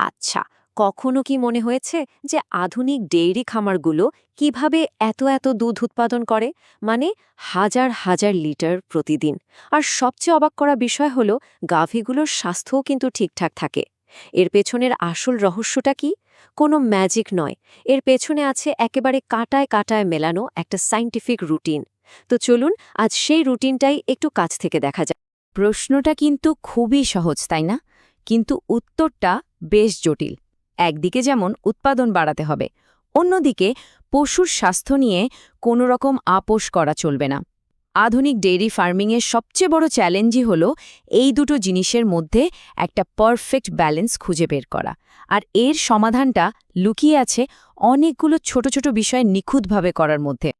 আচ্ছা কখনো কি মনে হয়েছে যে আধুনিক ডেইরি খামারগুলো কীভাবে এত এত দুধ উৎপাদন করে? মানে হাজার হাজার লিটার প্রতিদিন। আর সবচেয়ে অবাক করা বিষয় হলো গাভীগুলোর স্বাস্থ্যও কিন্তু ঠিকঠাক থাকে। এর পেছনের আসল রহস্যটা কি? কোনো ম্যাজিক নয়। এর পেছনে আছে একেবারে কাটায় কাটায় মেলানো একটা সাইন্টিফিক রুটিন। তো চলুন, আজ সেই রুটিনটাই একটু কাছ থেকে দেখা যাক। প্রশ্নটা কিন্তু খুবই সহজ, তাই না? কিন্তু উত্তরটা বেশ জটিল। একদিকে যেমন উৎপাদন বাড়াতে হবে, অন্যদিকে পশুর স্বাস্থ্য নিয়ে কোনো রকম আপোষ করা চলবে না। আধুনিক ডেইরি ফার্মিংয়ের সবচেয়ে বড় চ্যালেঞ্জই হল এই দুটো জিনিসের মধ্যে একটা পারফেক্ট ব্যালেন্স খুঁজে বের করা। আর এর সমাধানটা লুকিয়ে আছে অনেকগুলো ছোট ছোট বিষয় নিখুঁতভাবে করার মধ্যে।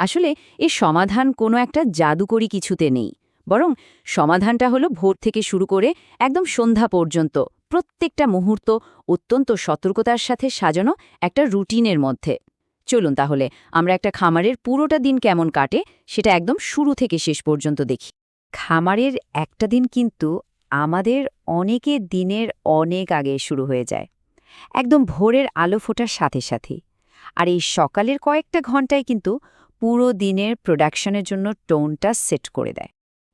আসলে এ সমাধান কোনো একটা জাদুকরি কিছুতে নেই। বরং সমাধানটা হলো ভোর থেকে শুরু করে একদম সন্ধ্যা পর্যন্ত, প্রত্যেকটা মুহূর্ত অত্যন্ত সতর্কতার সাথে সাজানো একটা রুটিনের মধ্যে। চলুন তাহলে, আমরা একটা খামারের পুরোটা দিন কেমন কাটে সেটা একদম শুরু থেকে শেষ পর্যন্ত দেখি। খামারের একটা দিন কিন্তু আমাদের অনেকের দিনের অনেক আগে শুরু হয়ে যায়। একদম ভোরের আলো ফোটার সাথে সাথে। আর এই সকালের কয়েকটা ঘন্টায় কিন্তু পুরো দিনের প্রোডাকশনের জন্য টোনটা সেট করে দেয়।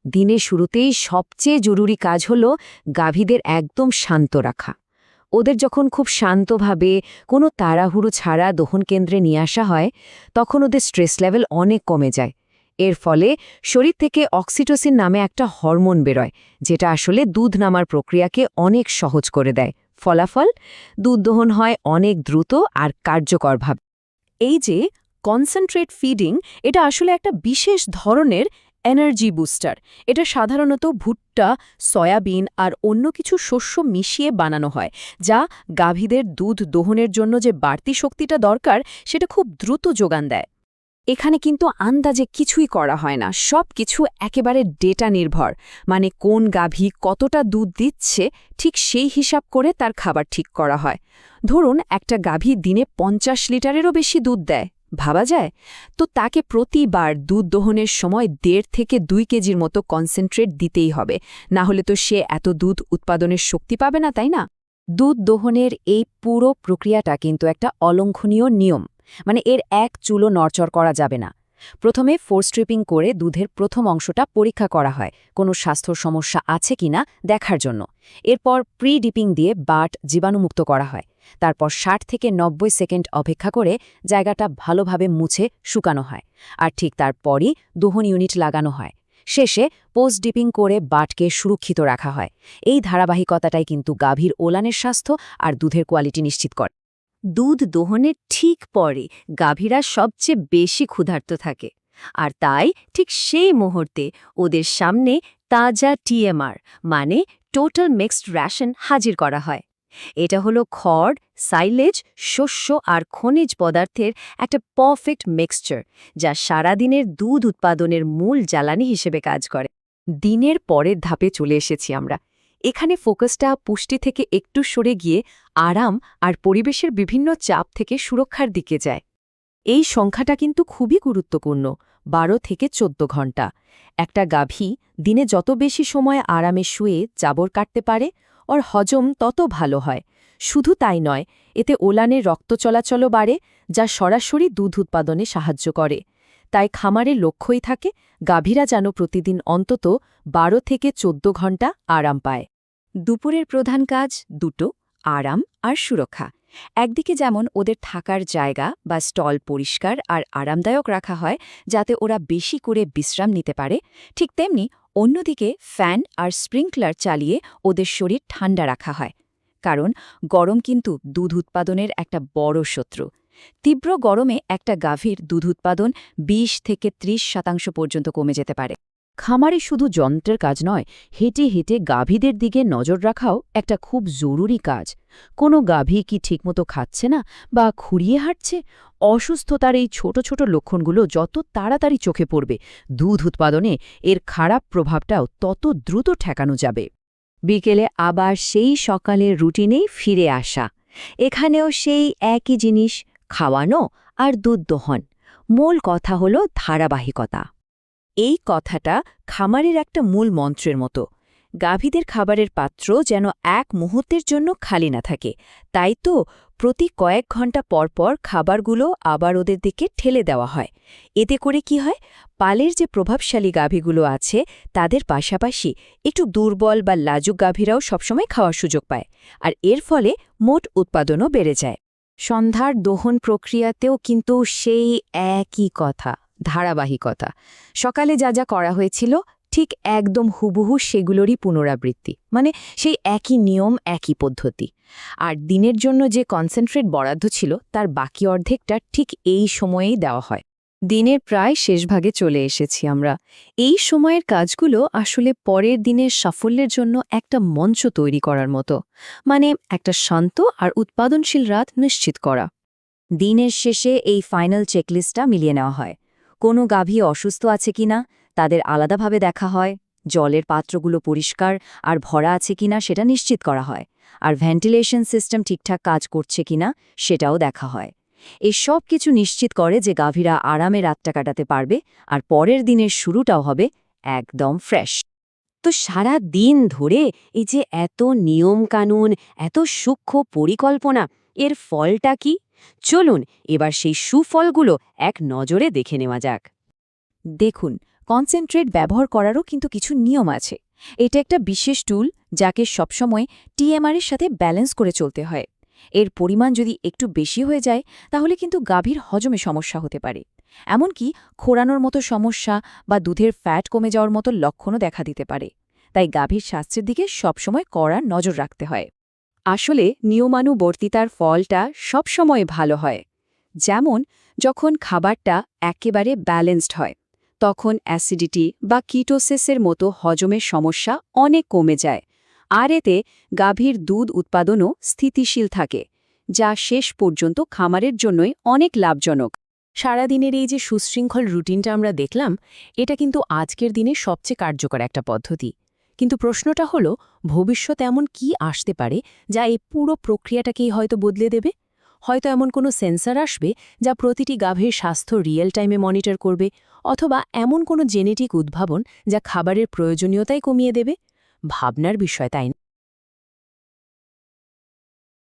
দিনের শুরুতেই সবচেয়ে জরুরি কাজ হল গাভীদের একদম শান্ত রাখা। ওদের যখন খুব শান্তভাবে কোনো তাড়াহুড়ো ছাড়া দহন কেন্দ্রে নিয়ে আসা হয়, তখন ওদের স্ট্রেস লেভেল অনেক কমে যায়। এর ফলে শরীর থেকে অক্সিটোসিন নামে একটা হরমোন বেরোয়, যেটা আসলে দুধ নামার প্রক্রিয়াকে অনেক সহজ করে দেয়। ফলাফল? দুধ দহন হয় অনেক দ্রুত আর কার্যকরভাবে। এই যে কনসেন্ট্রেট ফিডিং এটা আসলে একটা বিশেষ ধরনের এনার্জি বুস্টার এটা সাধারণত ভুট্টা, সয়াবিন আর অন্য কিছু শস্য মিশিয়ে বানানো হয়, যা গাভীদের দুধ দোহনের জন্য যে বাড়তি শক্তিটা দরকার, সেটা খুব দ্রুত যোগান দেয়। এখানে কিন্তু আন্দাজে কিছুই করা হয় না সব কিছু একেবারে ডেটা নির্ভর। মানে কোন গাভী কতটা দুধ দিচ্ছে, ঠিক সেই হিসাব করে তার খাবার ঠিক করা হয়। ধরুন, একটা গাভী দিনে পঞ্চাশ লিটারেরও বেশি দুধ দেয়। ভাবা যায়? তো তাকে প্রতিবার দুধ দোহনের সময় দেড় থেকে দুই কেজির মতো কনসেন্ট্রেট দিতেই হবে। না হলে তো সে এত দুধ উৎপাদনের শক্তি পাবে না, তাই না? দুধ দোহনের এই পুরো প্রক্রিয়াটা কিন্তু একটা অলঙ্ঘনীয় নিয়ম। মানে এর এক চুলো নড়চড় করা যাবে না। প্রথমে ফোর স্ট্রিপিং করে দুধের প্রথম অংশটা পরীক্ষা করা হয়, কোনো স্বাস্থ্য সমস্যা আছে কিনা দেখার জন্য। এরপর প্রি ডিপিং দিয়ে বাট জীবাণুমুক্ত করা হয়। তারপর ষাট থেকে নব্বই সেকেন্ড অপেক্ষা করে জায়গাটা ভালোভাবে মুছে শুকানো হয় আর ঠিক তারপরই দোহন ইউনিট লাগানো হয়। শেষে পোস্ট ডিপিং করে বাটকে সুরক্ষিত রাখা হয়। এই ধারাবাহিকতাটাই কিন্তু গাভীর ওলানের স্বাস্থ্য আর দুধের কোয়ালিটি নিশ্চিত করে। দুধ দোহনের ঠিক পরে গাভীরা সবচেয়ে বেশি ক্ষুধার্ত থাকে। আর তাই ঠিক সেই মুহূর্তে ওদের সামনে তাজা টিএমআর মানে টোটাল মিক্সড র্যাশন হাজির করা হয়। এটা হলো খড়, সাইলেজ, শস্য আর খনিজ পদার্থের একটা পারফেক্ট মিক্সচার যা সারাদিনের দুধ উৎপাদনের মূল জ্বালানি হিসেবে কাজ করে। দিনের পরের ধাপে চলে এসেছি আমরা। এখানে ফোকাসটা পুষ্টি থেকে একটু সরে গিয়ে আরাম আর পরিবেশের বিভিন্ন চাপ থেকে সুরক্ষার দিকে যায়। এই সংখ্যাটা কিন্তু খুবই গুরুত্বপূর্ণ, বারো থেকে চোদ্দ ঘণ্টা একটা গাভী দিনে যত বেশি সময় আরামে শুয়ে জাবর কাটতে পারে, ওর হজম তত ভালো হয়। শুধু তাই নয়, এতে ওলানের রক্ত চলাচলও বাড়ে, যা সরাসরি দুধ উৎপাদনে সাহায্য করে। তাই খামারের লক্ষ্যই থাকে গাভীরা যেন প্রতিদিন অন্তত বারো থেকে চোদ্দ ঘণ্টা আরাম পায়। দুপুরের প্রধান কাজ দুটো, আরাম আর সুরক্ষা। একদিকে যেমন ওদের থাকার জায়গা বা স্টল পরিষ্কার আর আরামদায়ক রাখা হয়, যাতে ওরা বেশি করে বিশ্রাম নিতে পারে, ঠিক তেমনি অন্যদিকে ফ্যান আর স্প্রিংকলার চালিয়ে ওদের শরীর ঠান্ডা রাখা হয়। কারণ গরম কিন্তু দুধ উৎপাদনের একটা বড় শত্রু। তীব্র গরমে একটা গাভীর দুধ উৎপাদন ২০ থেকে ৩০ শতাংশ পর্যন্ত কমে যেতে পারে। খামারে শুধু যন্ত্রের কাজ নয়, হেঁটে হেঁটে গাভীদের দিকে নজর রাখাও একটা খুব জরুরি কাজ। কোনো গাভী কি ঠিকমতো খাচ্ছে না বা খুঁড়িয়ে হাঁটছে? অসুস্থতার এই ছোট ছোট লক্ষণগুলো যত তাড়াতাড়ি চোখে পড়বে, দুধ উৎপাদনে এর খারাপ প্রভাবটাও তত দ্রুত ঠেকানো যাবে। বিকেলে আবার সেই সকালের রুটিনেই ফিরে আসা। এখানেও সেই একই জিনিস খাওয়ানো আর দুধ দোহন। মূল কথা হল ধারাবাহিকতা। এই কথাটা খামারের একটা মূল মন্ত্রের মতো। গাভীদের খাবারের পাত্র যেন এক মুহূর্তের জন্য খালি না থাকে। তাই তো প্রতি কয়েক ঘণ্টা পরপর খাবারগুলো আবার ওদের দিকে ঠেলে দেওয়া হয়। এতে করে কি হয়? পালের যে প্রভাবশালী গাভীগুলো আছে, তাদের পাশাপাশি একটু দুর্বল বা লাজুক গাভীরাও সবসময় খাওয়ার সুযোগ পায়। আর এর ফলে মোট উৎপাদনও বেড়ে যায়। সন্ধ্যার দোহন প্রক্রিয়াতেও কিন্তু সেই একই কথা, ধারাবাহিকতা। সকালে যা যা করা হয়েছিল, ঠিক একদম হুবহু সেগুলোরই পুনরাবৃত্তি। মানে সেই একই নিয়ম, একই পদ্ধতি। আর দিনের জন্য যে কনসেন্ট্রেট বরাদ্দ ছিল, তার বাকি অর্ধেকটা ঠিক এই সময়েই দেওয়া হয়। দিনের প্রায় শেষ ভাগে চলে এসেছি আমরা। এই সময়ের কাজগুলো আসলে পরের দিনের সাফল্যের জন্য একটা মঞ্চ তৈরি করার মতো। মানে একটা শান্ত আর উৎপাদনশীল রাত নিশ্চিত করা। দিনের শেষে এই ফাইনাল চেকলিস্টটা মিলিয়ে নেওয়া হয়। কোনো গাভী অসুস্থ আছে কিনা, তাদের আলাদাভাবে দেখা হয়, জলের পাত্রগুলো পরিষ্কার আর ভরা আছে কিনা সেটা নিশ্চিত করা হয়, আর ভেন্টিলেশন সিস্টেম ঠিকঠাক কাজ করছে কিনা সেটাও দেখা হয়। এই সব কিছু নিশ্চিত করে যে গাভীরা আরামে রাতটা কাটাতে পারবে আর পরের দিনের শুরুটাও হবে একদম ফ্রেশ তো সারা দিন ধরে এই যে এত নিয়ম কানুন এত সূক্ষ্ম পরিকল্পনা, এর ফলটা কি? চলুন এবার সেই সুফলগুলো এক নজরে দেখে নেওয়া যাক। দেখুন কনসেন্ট্রেট ব্যবহার করারও কিন্তু কিছু নিয়ম আছে। এটা একটা বিশেষ টুল যাকে সবসময় টিএমআরের সাথে ব্যালেন্স করে চলতে হয়। এর পরিমাণ যদি একটু বেশি হয়ে যায়, তাহলে কিন্তু গাভীর হজমে সমস্যা হতে পারে। এমনকি খোরানোর মতো সমস্যা বা দুধের ফ্যাট কমে যাওয়ার মতো লক্ষণও দেখা দিতে পারে। তাই গাভীর স্বাস্থ্যের দিকে সবসময় কড়া নজর রাখতে হয়। আসলে নিয়মানুবর্তিতার ফলটা সবসময় ভালো হয়। যেমন, যখন খাবারটা একেবারে ব্যালেন্সড হয়, তখন অ্যাসিডিটি বা কিটোসিসের মতো হজমের সমস্যা অনেক কমে যায়। আর এতে গাভীর দুধ উৎপাদনও স্থিতিশীল থাকে, যা শেষ পর্যন্ত খামারের জন্যই অনেক লাভজনক। সারাদিনের এই যে সুশৃঙ্খল রুটিনটা আমরা দেখলাম, এটা কিন্তু আজকের দিনে সবচেয়ে কার্যকর একটা পদ্ধতি। কিন্তু প্রশ্নটা হলো ভবিষ্যৎ এমন কি আসতে পারে যা এই পুরো প্রক্রিয়াটাকেই হয়তো বদলে দেবে? হয়তো এমন কোনো সেন্সার আসবে যা প্রতিটি গাভীর স্বাস্থ্য রিয়েল টাইমে মনিটর করবে, অথবা এমন কোনো জেনেটিক উদ্ভাবন যা খাবারের প্রয়োজনীয়তাই কমিয়ে দেবে? ভাবনার বিষয় তাই